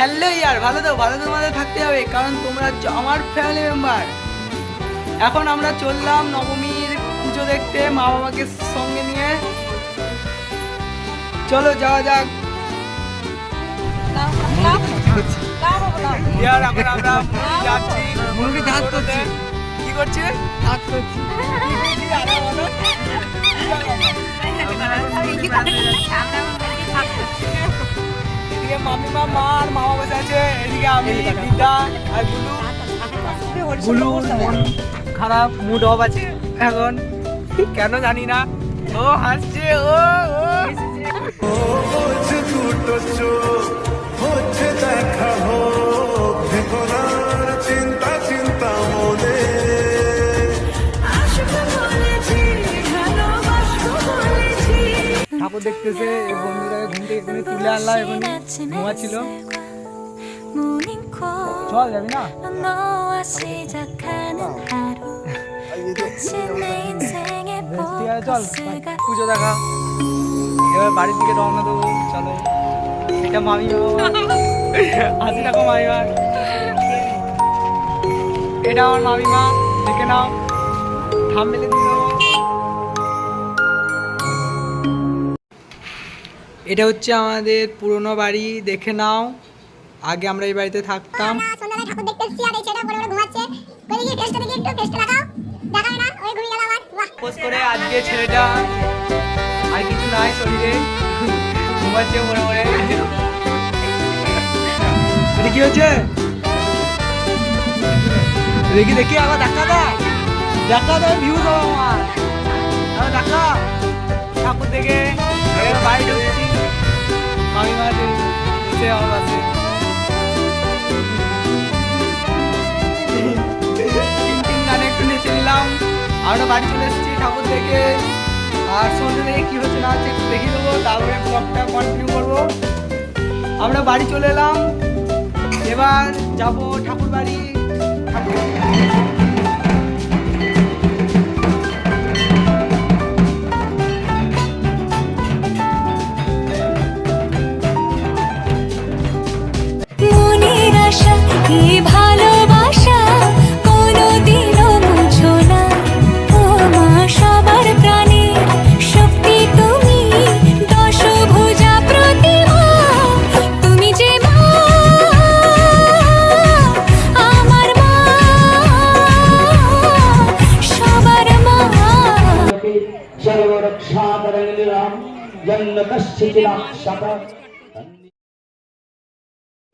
Hello ইয়ার ভালো তো ভালো তোমাদের থাকতে হবে কারণ তোমরা আমার ফ্যামিলি মেম্বার এখন আমরা চললাম নবমীর পুজো দেখতে মা বাবাকে সঙ্গে নিয়ে। চলো যাওয়া যাক। ইয়ার এখন আমরা যাচ্ছি মুরগি কি করছি। এদিকে মামিমা মা আর মামা বসে আছে। এদিকে আমি দিদা আর গুলু। গুলু মন খারাপ মুড অফ আছে। এখন কেন জানি না। ও হাসছে ও। দেখতেছে বন্ধুরা ঘুম থেকে এখানে তুলে আনলাম এখানে ঘুমাচ্ছিল। চল যাবি না? চল পুজো দেখা। এবার বাড়ির দিকে রওনা দেবো চলো। এটা মামি হাসি রাখো মামিমা এটা আমার মামিমা দেখে নাও। থাম মেলে এটা হচ্ছে আমাদের পুরনো বাড়ি দেখে নাও। আগে আমরা এই বাড়িতে থাকতাম। করে আজকে ছেলেটা আর কিছু নাই শরীরে। ঘুমাচ্ছে মনে মনে। এটা কি হচ্ছে? দেখি দেখি আবার দেখা দাও দেখা দাও ভিউ আমার। দেখা। ঠাকুর দেখে। বাড়ি ঢুকছি। আমরা বাড়ি চলে এসেছি ঠাকুর দেখে। আর সন্ধ্যে থেকে কী হচ্ছে না হচ্ছে একটু দেখিয়ে দেবো, তারপরে ব্লগটা কন্টিনিউ করব। আমরা বাড়ি চলে এলাম। এবার যাব ঠাকুর বাড়ি ঠাকুর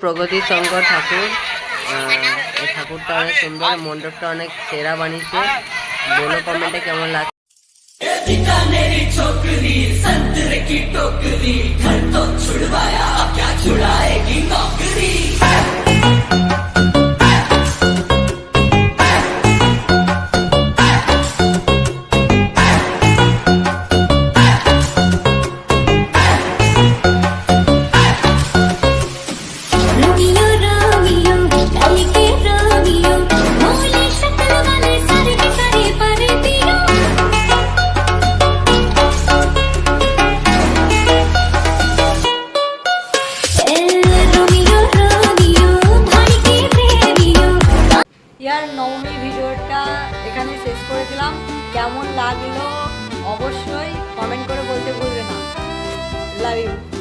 প্রগতি শঙ্কর ঠাকুর আহ, এই ঠাকুরটা অনেক সুন্দর মণ্ডপটা অনেক সেরা বানিয়েছে। বলো কমেন্টে কেমন লাগছে? রোমিও শেষ করে দিলাম কেমন লাগল? অবশ্যই কমেন্ট করে বলতে ভুলবে না। Love you